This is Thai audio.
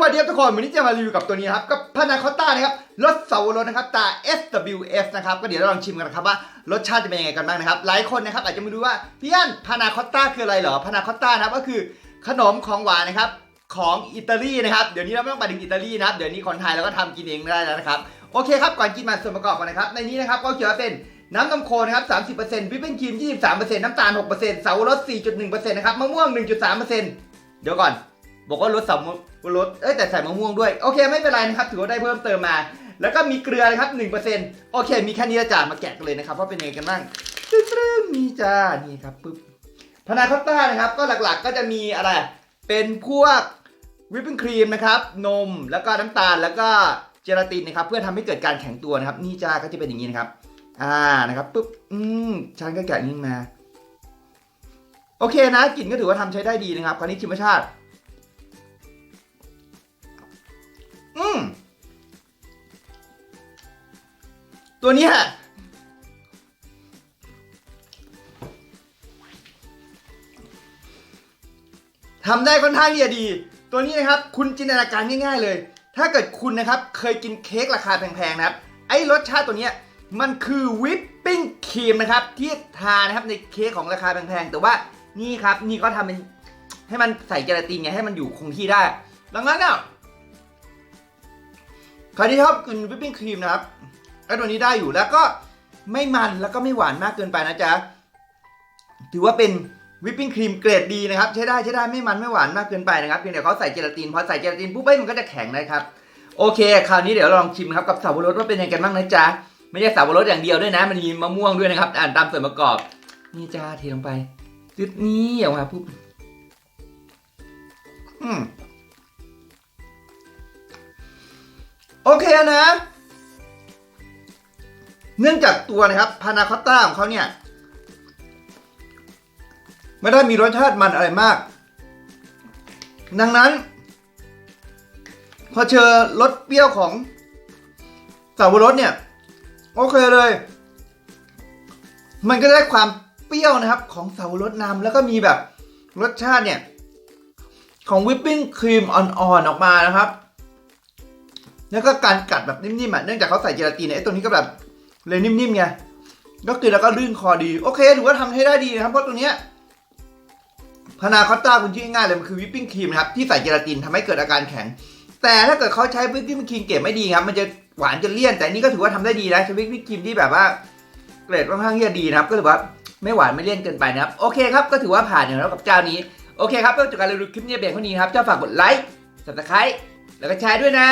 วัสดีครับทุกคนวันนี้จะมารีวิวกับตัวนี้นะครับกับพานาคอต้านะครับรสสาวรสนะครับตา SWF นะครับก็เดี๋ยวเราลองชิมกันนะครับว่ารสชาติจะเป็นยังไงกันบ้างนะครับ หลายคนนะครับอาจจะไม่รู้ว่าพี่อันพานาคอต้าคืออะไรเหรอพานาคอต้านะครับก็คือขนมของหวานนะครับของอิตาลีนะครับเดี๋ยวนี้เราไม่ต้องไปถึงอิตาลีนะครับเดี๋ยวนี้คนไทยเราก็ทำกินเองได้แล้วนะครับโอเคครับก่อนกินมาส่วนประกอบก่อนนะครับในนี้นะครับก็เขียนว่าเป็นน้ำนมโคนะครับ 30%วิปปิ้งครีม 23%น้ำตาล6%สาวรส4.1%นะครับมะม่วง 1.3%เดี๋ยวก่อน บอกว่ารสสามรสเอ้ยแต่ใส่มะม่วงด้วย โอเคไม่เป็นไรนะครับ ถือว่าได้เพิ่มเติมมา แล้วก็มีเกลือนะครับ1%โอเค มีแค่นี้ละจ้ามาแกะกันเลยนะครับว่าเป็นยังไงกันบ้างตึ้งมีจ้านี่ครับปึ๊บพานาคอตต้านะครับ ก็หลักๆก็จะมีอะไร เป็นพวกวิปปิ้งครีมนะครับ นมแล้วก็น้ำตาลแล้วก็เจลาตินนะครับ เพื่อทำให้เกิดการแข็งตัวนะครับ นี่จ้าก็จะเป็นอย่างนี้นะครับ อ่านะครับปึ๊บอืมฉันก็แกะนี้มา โอเคนะกลิ่นก็ถือว่าทำใช้ได้ดีนะครับคราวนี้ชิมรสชาติ ตัวเนี้ยทำได้ค่อนข้างที่จะดี ตัวนี้นะครับ คุณจินตนาการง่าย ๆ เลย ถ้าเกิดคุณนะครับ เคยกินเค้กราคาแพงๆนะครับ ไอ้รสชาติตัวเนี้ยมันคือวิปปิ้งครีมนะครับ ที่ทานะครับในเค้กของราคาแพงๆ แต่ว่านี่ครับ นี่ก็ทำเป็นให้มันใส่เจลาตินไงให้มันอยู่คงที่ได้ ดังนั้นเนี่ยใครที่ชอบกินวิปปิ้งครีมนะครับ ไอ้ตัวนี้ได้อยู่แล้วก็ไม่มันแล้วก็ไม่หวานมากเกินไปนะจ๊ะ ถือว่าเป็นวิปปิ้งครีมเกรดดีนะครับ ใช้ได้ใช้ได้ไม่มันไม่หวานมากเกินไปนะครับเพียงแต่เขาใส่เจลาตินพอใส่เจลาตินปุ๊บเอ้ยมันก็จะแข็งนะครับ โอเค คราวนี้เดี๋ยวเราลองชิมครับกับสาวรสว่าเป็นยังไงกันบ้างนะจ๊ะไม่ใช่สาวรสอย่างเดียวด้วยนะ มันมีมะม่วงด้วยนะครับ อ่านตามส่วนประกอบ นี่จ้าเทลงไปจุดนี้ออกมาปุ๊บอืมโอเคนะ เนื่องจากตัวนะครับพานาคอตต้าของเขาเนี่ยไม่ได้มีรสชาติมันอะไรมาก ดังนั้น พอเจอรสเปรี้ยวของสาวรสเนี่ย โอเคเลย มันก็ได้ความเปรี้ยวนะครับ ของสาวรสนำแล้วก็มีแบบรสชาติเนี่ย ของวิปปิ้งครีมอ่อนๆออกมานะครับ แล้วก็การกัดแบบนิ่มๆอะเนื่องจากเขาใส่เจลาตินเนี่ยไอ้ตัวนี้ก็แบบ เลยนิ่มๆไงก็คือแล้วก็ลื่นคอดี โอเคถือว่าทำให้ได้ดีนะครับเพราะตัวเนี้ยพานาคอตต้าคุณชื่อง่ายเลยมันคือวิปปิ้งครีมนะครับที่ใส่เจลาตินทำให้เกิดอาการแข็ง แต่ถ้าเกิดเขาใช้วิปปิ้งครีมเก็บไม่ดีครับมันจะหวานจนเลี่ยนแต่นนี้ก็ถือว่าทำได้ดีนะใช้วิปปิ้งครีมที่แบบว่าเกรดค่อนข้างที่จะดีนะครับ ก็ถือว่าไม่หวานไม่เลี่ยนเกินไปนะครับโอเคครับก็ถือว่าผ่านอย่างแล้วกับเจ้านี้โอเคครับก็จบการรีวิวคลิปนี้เพียงเท่านี้ครับเจ้าฝากกดไลค์ subscribe แล้วก็แชร์ด้วยนะ